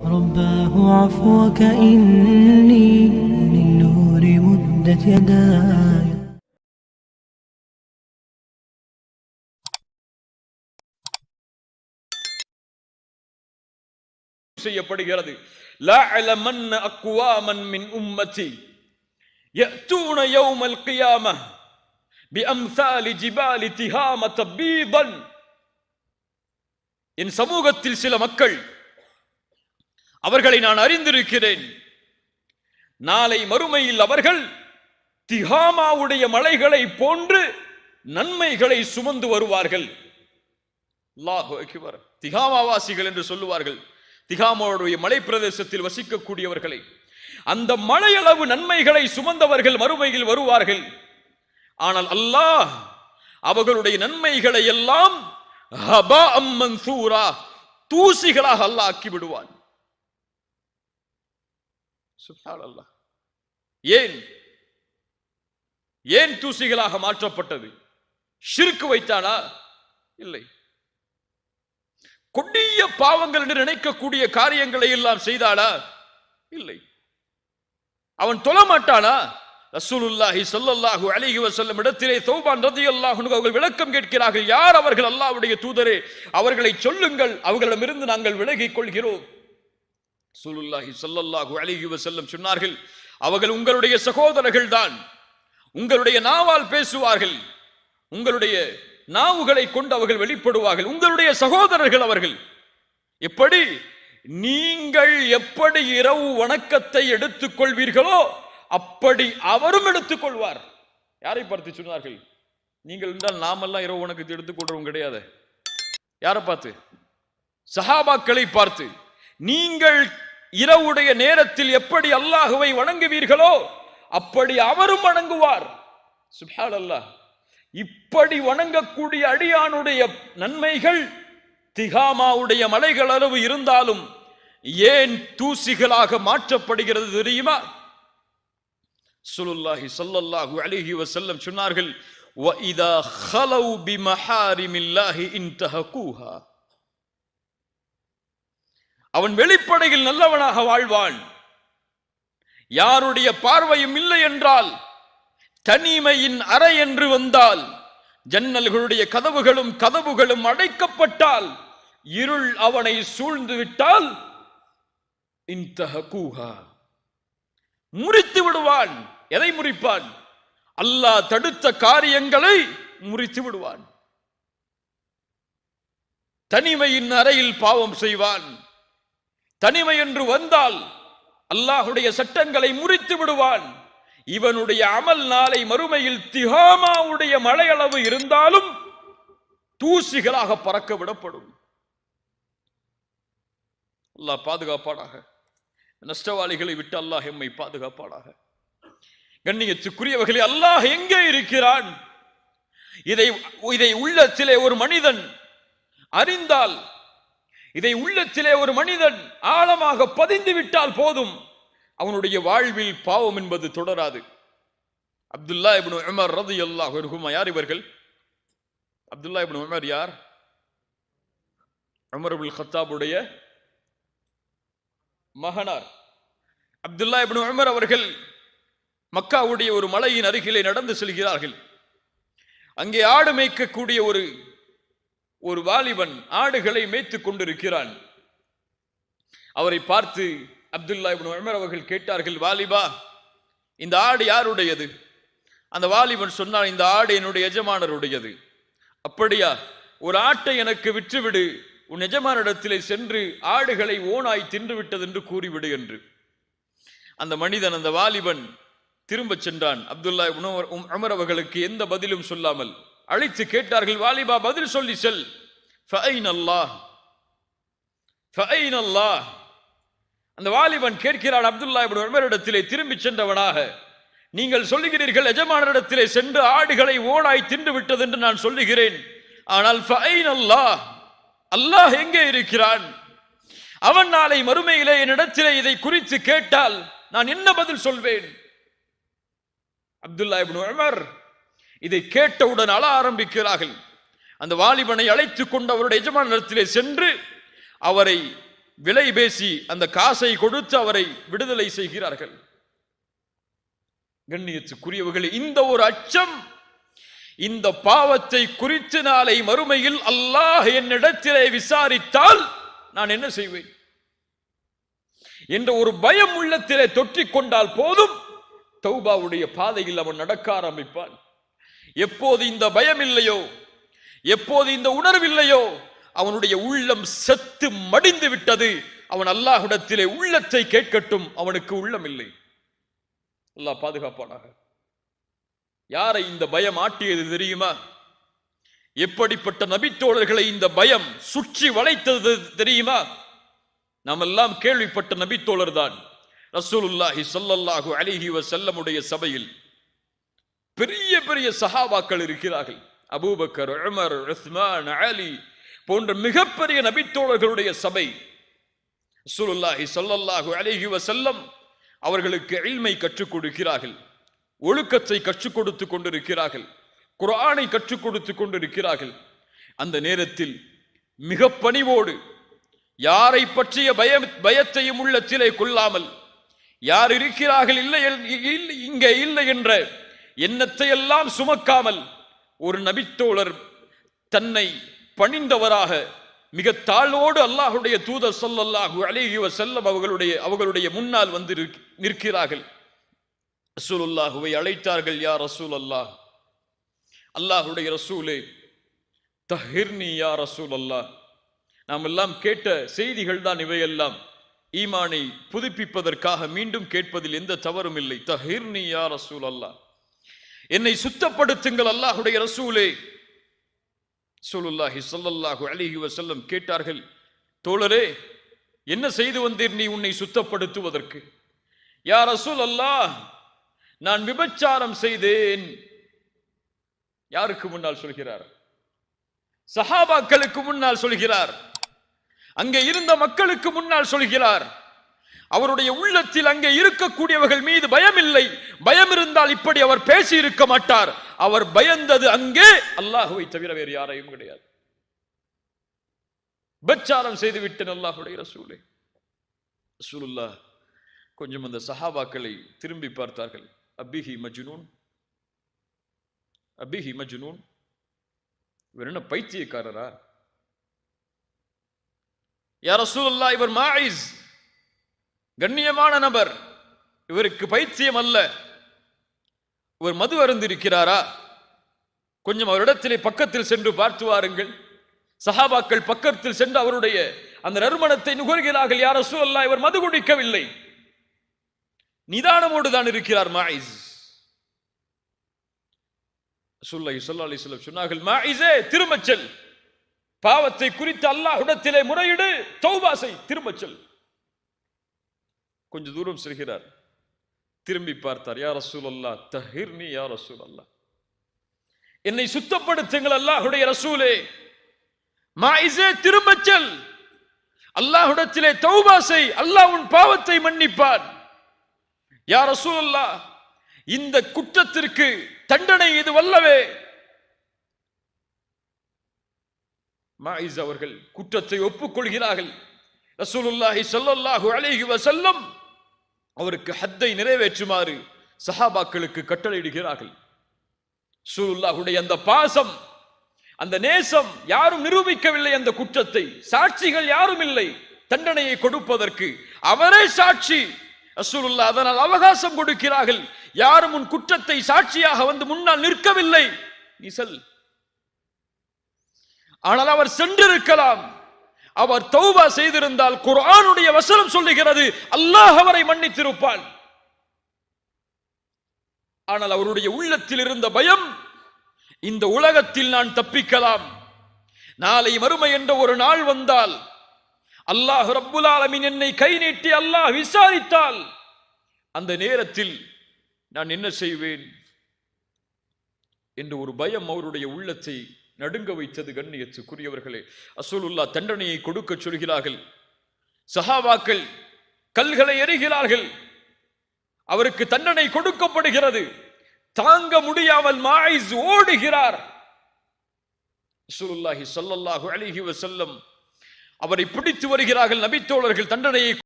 رباه عفوك إني للنور مدت يداي செய்யப்படுகிறது لَأَعْلَمَنَّ أَقْوَامًا مِنْ أُمَّتِي يَأْتُونَ يَوْمَ الْقِيَامَةِ بِأَمْثَالِ جِبَالِ تِهَامَةَ بِيضًا என் சமூகத்தில் சில மக்கள் அவர்களை நான் அறிந்திருக்கிறேன். நாளை மறுமையில் அவர்கள் திஹாமாவுடைய மலைகளை போன்று நன்மைகளை சுமந்து வருவார்கள். திகாமாவாசிகள் என்று சொல்லுவார்கள். திகாமாவுடைய மலை பிரதேசத்தில் வசிக்கக்கூடியவர்களை. அந்த மலையளவு நன்மைகளை சுமந்தவர்கள் மறுமையில் வருவார்கள். ஆனால் அல்லாஹ் அவர்களுடைய நன்மைகளை எல்லாம் தூசிகளாக அல்லாஹ் ஆக்கி விடுவான். சுப்ஹானல்லாஹ். ஏன்? ஏன் தூசிகளாக மாற்றப்பட்டது? ஷிர்க் வைத்தானா? இல்லை. கொடிய பாவங்கள் என்று நினைக்கக்கூடிய காரியங்களை எல்லாம் செய்தானா? இல்லை. அவன் தொழ மாட்டானா? ரசூலுல்லாஹி சொல்லல்லாஹு அலிஹி வசல்லம் இடத்திலே தௌபான் ரதி அன்ஹு அவர்கள் விளக்கம் கேட்கிறார்கள் யார் அவர்கள் அல்லாவுடைய தூதரே? அவர்களை சொல்லுங்கள் அவர்களிடமிருந்து நாங்கள் விலகிக் கொள்கிறோம். ரசூலுல்லாஹி சல்லல்லாஹு அலிஹி வசல்லம் சொன்னார்கள் அவர்கள் உங்களுடைய சகோதரர்கள் தான் உங்களுடைய நாவால் பேசுவார்கள். உங்களுடைய நாவுகளை கொண்டு அவர்கள் வெளிப்படுவார்கள். உங்களுடைய சகோதரர்கள் அவர்கள். எப்படி? நீங்கள் எப்படி இரவு வணக்கத்தை எடுத்துக் கொள்வீர்களோ அப்படி அவரும் எடுத்துக் கொள்வார். யாரை பார்த்து சொன்னார்கள்? நீங்கள் என்றால் நாமெல்லாம் இரவு வணக்கத்தை எடுத்துக்கொள்றவங்க கிடையாது. யாரை பார்த்து? சஹாபாக்களை பார்த்து நீங்கள் இரவுடைய நேரத்தில் எப்படி அல்லாஹுவை வணங்குவீர்களோ அப்படி அவரும் வணங்குவார் சுப்ஹான் அல்லாஹ் இப்படி வணங்கக்கூடிய அடியானுடைய நன்மைகள் திகாமாவுடைய மலைகள் அளவு இருந்தாலும் ஏன் தூசிகளாக மாற்றப்படுகிறது தெரியுமா சுலுல்லாஹி ஸல்லல்லாஹு அலைஹி வஸல்லம் சொன்னார்கள் وَإِذَا خَلَوْا بِمَحَارِمِ اللَّهِ انْتَهَكُوهَا அவன் வெளிப்படையில் நல்லவனாக வாழ்வான். யாருடைய பார்வையும் இல்லை என்றால் தனிமையின் அறை என்று வந்தால் ஜன்னல்களுடைய கதவுகளும் கதவுகளும் அடைக்கப்பட்டால் இருள் அவனை சூழ்ந்து விட்டால் முறித்து விடுவான். எதை முறிப்பான்? அல்லாஹ் தடுத்த காரியங்களை முறித்து விடுவான். தனிமையின் அறையில் பாவம் செய்வான். தனிமை என்று வந்தால் அல்லாஹுடைய சட்டங்களை முறித்து விடுவான். இவனுடைய அமல் நாளை மறுமையில் திகாமாவுடைய மழையளவு இருந்தாலும் தூசிகளாக பறக்க விடப்படும். அல்லாஹ் பாதுகாப்பாடாக நஷ்டவாளிகளை விட்டு அல்லாஹ் எம்மை பாதுகாப்பாடாக கண்ணியத்துக்குரியவர்களே அல்லாஹ் எங்கே இருக்கிறான்? இதை இதை உள்ளத்திலே ஒரு மனிதன் அறிந்தால் இதை உள்ளத்திலே ஒரு மனிதன் ஆழமாக பதிந்து விட்டால் போதும். அவனுடைய வாழ்வில் பாவம் என்பது தொடராது. அப்துல்லா இப்னு உமர் அல்லாஹ் ஹுமா யார் இவர்கள்? அப்துல்லா இப்னு உமர் யார்? உமர் இப்னு ஹத்தாபுடைய மகனார். அப்துல்லா இப்னு உமர் அவர்கள் மக்காவுடைய ஒரு மலையின் அருகிலே நடந்து செல்கிறார்கள். அங்கே ஆடு மேய்க்கக்கூடிய ஒரு ஒரு வாலிபன் ஆடுகளை மேய்த்து கொண்டிருக்கிறான். அவரை பார்த்து அப்துல்லா இப்னு உமர் அவர்கள் கேட்டார்கள் வாலிபா இந்த ஆடு யாருடையது? அந்த வாலிபன் சொன்னான் இந்த ஆடு என்னுடைய எஜமானருடையது. அப்படியா ஒரு ஆட்டை எனக்கு விற்றுவிடு. உன் எஜமானிடத்திலே சென்று ஆடுகளை ஓனாய் தின்றுவிட்டது என்று கூறிவிடு என்று. அந்த மனிதன் அந்த வாலிபன் திரும்பச் சென்றான். அப்துல்லா உணவர் உமர் உம் அவர்களுக்கு எந்த பதிலும் சொல்லாமல் அழைத்து கேட்டார்கள் வாலிபா பதில் சொல்லி செல். ஃபைன் அல்லாஹ் ஃபைன் அல்லாஹ் அந்த வாலிபன் கேட்கிறான் அப்துல்லா இப்படி உமரிடத்திலே திரும்பி சென்றவனாக நீங்கள் சொல்லுகிறீர்கள் எஜமானரிடத்திலே சென்று ஆடுகளை ஓனாய் தின்று விட்டது என்று நான் சொல்லுகிறேன். ஆனால் ஃபைன் அல்லாஹ் அல்லாஹ் எங்கே இருக்கிறான்? அவன் நாளை மறுமையிலே என்னிடத்திலே இதை குறித்து கேட்டால் நான் என்ன பதில் சொல்வேன்? அப்துல்லா இப்னு உமர் இதை கேட்டவுடன் அழ ஆரம்பிக்கிறார்கள். அந்த வாலிபனை அழைத்து கொண்டு அவருடைய எஜமானத்திலே சென்று அவரை விலை பேசி அந்த காசை கொடுத்து அவரை விடுதலை செய்கிறார்கள். கண்ணியத்துக்குரியவர்களே இந்த ஒரு அச்சம் இந்த பாவத்தை குறித்து நாளை மறுமையில் அல்லாஹ் என்னிடத்திலே விசாரித்தால் நான் என்ன செய்வேன்? என்ற ஒரு பயம் உள்ளத்திலே தொற்றிக்கொண்டால் போதும். தௌபாவுடைய பாதையில் அவன் நடக்க ஆரம்பிப்பான். எப்போது இந்த பயம் இல்லையோ எப்போது இந்த உணர்வில்லையோ அவனுடைய உள்ளம் செத்து மடிந்து விட்டது. அவன் அல்லாஹுடத்திலே உள்ளத்தை கேட்கட்டும் அவனுக்கு உள்ளம் இல்லை அல்லாஹ் பாதுகாப்பானாக. யாரை இந்த பயம் ஆட்டியது தெரியுமா? எப்படிப்பட்ட நபித்தோழர்களை இந்த பயம் சுற்றி வளைத்தது தெரியுமா? நாம் எல்லாம் கேள்விப்பட்ட நபித்தோழர் தான் ரசூலுல்லாஹி சொல்லல்லாஹு அலைஹி வஸல்லமுடைய சபையில் பெரிய பெரிய சஹாபாக்கள் இருக்கிறார்கள். அபூபக்கர் உமர் உஸ்மான் அலி போன்ற மிகப்பெரிய நபித்தோழர்களுடைய சபை. சுருல்லாஹி சொல்லல்லாஹு அலேஹி வசல்லம் அவர்களுக்கு இல்மை கற்றுக் கொடுக்கிறார்கள். ஒழுக்கத்தை கற்றுக் கொடுத்து கொண்டிருக்கிறார்கள். குரானை கற்றுக் கொடுத்து கொண்டிருக்கிறார்கள். அந்த நேரத்தில் மிக பணிவோடு யாரை பற்றிய பயம் பயத்தையும் உள்ளத்திலே கொள்ளாமல் யார் இருக்கிறார்கள் இல்லை இல்லை- இங்கே இல்லை என்ற எண்ணத்தை எல்லாம் சுமக்காமல் ஒரு நபித்தோழர் தன்னை பணிந்தவராக மிக தாழ்வோடு அல்லாஹுடைய தூதர் ஸல்லல்லாஹு அலைஹி செல்லம் அவர்களுடைய அவர்களுடைய முன்னால் வந்து நிற்க- நிற்கிறார்கள். ரசூலுல்லாஹுவை அழைத்தார்கள் யா ரசூல் அல்லாஹ் அல்லாஹுடைய ரசூலே தஹிர்னி யா ரசூல் அல்லாஹ் நாம் எல்லாம் கேட்ட செய்திகள் தான் இவையெல்லாம். ஈமானை புதுப்பிப்பதற்காக மீண்டும் கேட்பதில் எந்த தவறும் இல்லை. தஹிர்னி யா ரசூல் அல்லாஹ் என்னை சுத்தப்படுத்துங்கள் அல்லாஹுடைய ரசூலே. சொல்லுல்லாஹி சொல்லல்லாஹு அலிஹி வசல்லம் கேட்டார்கள் தோழரே என்ன செய்து வந்தீர் நீ உன்னை சுத்தப்படுத்துவதற்கு? யார் ரசூல் அல்லாஹ் நான் விபச்சாரம் செய்தேன். யாருக்கு முன்னால் சொல்கிறார்? சஹாபாக்களுக்கு முன்னால் சொல்கிறார். அங்கே இருந்த மக்களுக்கு முன்னால் சொல்கிறார். அவருடைய உள்ளத்தில் அங்கே இருக்கக்கூடியவர்கள் மீது பயம் இல்லை பயம் இருந்தால் இப்படி அவர் பேசி இருக்க மாட்டார். அவர் பயந்தது அங்கே. அல்லாஹுவை தவிர வேறு யாரையும் கிடையாது. பச்சாரம் செய்து விட்டேன் அல்லாஹுடைய ரசூலே. ரசூலுல்லா கொஞ்சம் அந்த சஹாபாக்களை திரும்பி பார்த்தார்கள். அபிஹி மஜ்னூன். அபிஹி மஜ்னூன். இவர் என்ன பைத்தியக்காரரா? யா ரசூலுல்லாஹ் இவர் மாயிஸ் கண்ணியமான நபர். இவருக்கு பைத்தியம் அல்ல இவர் மது அருந்திருக்கிறாரா? கொஞ்சம் அவரிடத்திலே பக்கத்தில் சென்று பார்த்து வாருங்கள். சஹாபாக்கள் பக்கத்தில் சென்று அவருடைய அந்த நறுமணத்தை நுகர்கிறார்கள். யார் ரசூலுல்லாஹ் இவர் மது குடிக்கவில்லை. நிதானமோடு தான் இருக்கிறார் மாயிஸ் ரசூலுல்லாஹி ஸல்லல்லாஹு அலைஹி வஸல்லம் சொன்னார்கள் மாயிஸே திரும்பச் செல். பாவத்தை குறித்து அல்லாஹ் உடத்திலே முறையிடு. தௌபாசை திருமச்சல் திரும்பச் செல். கொஞ்ச தூரம் செல்கிறார். திரும்பி பார்த்தார் யா ரசூலல்லாஹ் யார் ரசூல் ரசூலல்லாஹ் என்னை சுத்தப்படுத்துங்கள் அல்லாஹுடைய ரசூலே. மாயிசே திரும்பச் செல். அல்லாஹுடத்திலே தௌபாசை அல்லாஹ் உன் பாவத்தை மன்னிப்பான் யா ரசூலல்லாஹ் இந்த குற்றத்திற்கு தண்டனை இது வல்லவே. மாயிஸ் அவர்கள் குற்றத்தை ஒப்புக்கொள்கிறார்கள். ரசூலுல்லாஹி சொல்லல்லாஹு அலைஹி வஸல்லம் அவருக்கு ஹத்தை நிறைவேற்றுமாறு சஹாபாக்களுக்கு கட்டளையிடுகிறார்கள். ரசூலுல்லாஹுடைய அந்த பாசம் அந்த நேசம் யாரும் நிரூபிக்கவில்லை அந்த குற்றத்தை. சாட்சிகள் யாரும் இல்லை. தண்டனையை கொடுப்பதற்கு அவரே சாட்சி. அசூலுல்லா அதனால் அவகாசம் கொடுக்கிறார்கள். யாரும் உன் குற்றத்தை சாட்சியாக வந்து முன்னால் நிற்கவில்லை. நீ செல். ஆனால் அவர் சென்றிருக்கலாம். அவர் தௌபா செய்திருந்தால் குர்ஆனுடைய வசனம் சொல்லுகிறது அல்லாஹ் அவரை மன்னித்திருப்பான். ஆனால் அவருடைய உள்ளத்தில் இருந்த பயம் இந்த உலகத்தில் நான் தப்பிக்கலாம். நாளை மறுமை என்ற ஒரு நாள் வந்தால் அல்லாஹ் ரப்புல் ஆலமீன் என்னை கை நீட்டி அல்லாஹ் விசாரித்தால் அந்த நேரத்தில் நான் என்ன செய்வேன்? என்று ஒரு பயம் அவருடைய உள்ளத்தை நடுங்க வைத்தது கண்ணியத்துக்குரியவர்களே. அசூலுல்லா தண்டனையை கொடுக்க சொல்கிறார்கள். சஹாபாக்கள் கல்களை எறிகிறார்கள். அவருக்கு தண்டனை கொடுக்கப்படுகிறது. தாங்க முடியாமல் மாயிஸ் ஓடுகிறார். ரசூலுல்லாஹி சொல்லல்லாஹு அலைஹி வசல்லம் அவரை பிடித்து வருகிறார்கள். நபித்தோழர்கள் தண்டனையை